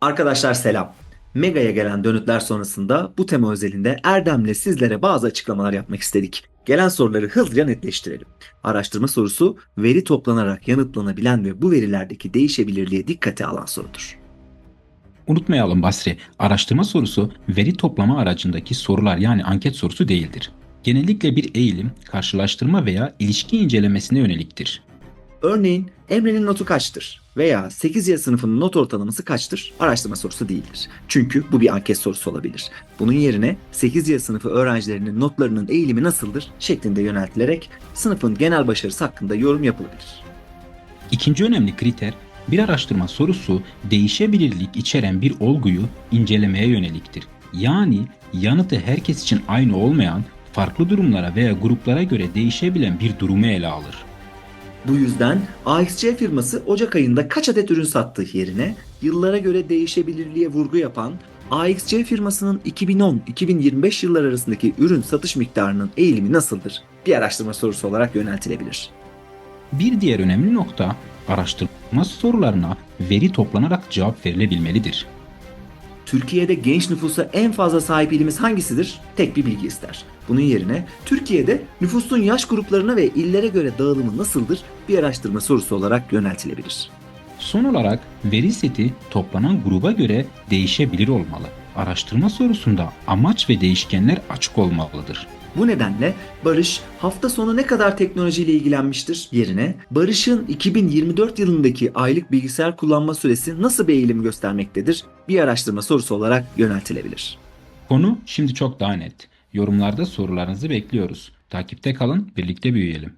Arkadaşlar selam. Mega'ya gelen dönütler sonrasında bu tema özelinde Erdem'le sizlere bazı açıklamalar yapmak istedik. Gelen soruları hızlıca netleştirelim. Araştırma sorusu veri toplanarak yanıtlanabilen ve bu verilerdeki değişebilirliğe dikkate alan sorudur. Unutmayalım Basri, araştırma sorusu veri toplama aracındaki sorular yani anket sorusu değildir. Genellikle bir eğilim, karşılaştırma veya ilişki incelemesine yöneliktir. Örneğin Emre'nin notu kaçtır veya 8 Y sınıfının not ortalaması kaçtır araştırma sorusu değildir. Çünkü bu bir anket sorusu olabilir. Bunun yerine 8 Y sınıfı öğrencilerinin notlarının eğilimi nasıldır şeklinde yöneltilerek sınıfın genel başarısı hakkında yorum yapılabilir. İkinci önemli kriter, bir araştırma sorusu değişebilirlik içeren bir olguyu incelemeye yöneliktir. Yani yanıtı herkes için aynı olmayan, farklı durumlara veya gruplara göre değişebilen bir durumu ele alır. Bu yüzden AXC firması Ocak ayında kaç adet ürün sattığı yerine yıllara göre değişebilirliğe vurgu yapan AXC firmasının 2010-2025 yıllar arasındaki ürün satış miktarının eğilimi nasıldır? Bir araştırma sorusu olarak yöneltilebilir. Bir diğer önemli nokta, araştırma sorularına veri toplanarak cevap verilebilmelidir. Türkiye'de genç nüfusa en fazla sahip ilimiz hangisidir? Tek bir bilgi ister. Bunun yerine Türkiye'de nüfusun yaş gruplarına ve illere göre dağılımı nasıldır? Bir araştırma sorusu olarak yöneltilebilir. Son olarak veri seti toplanan gruba göre değişebilir olmalı. Araştırma sorusunda amaç ve değişkenler açık olmalıdır. Bu nedenle Barış hafta sonu ne kadar teknolojiyle ilgilenmiştir yerine Barış'ın 2024 yılındaki aylık bilgisayar kullanma süresi nasıl bir eğilim göstermektedir? Bir araştırma sorusu olarak yöneltilebilir. Konu şimdi çok daha net. Yorumlarda sorularınızı bekliyoruz. Takipte kalın, birlikte büyüyelim.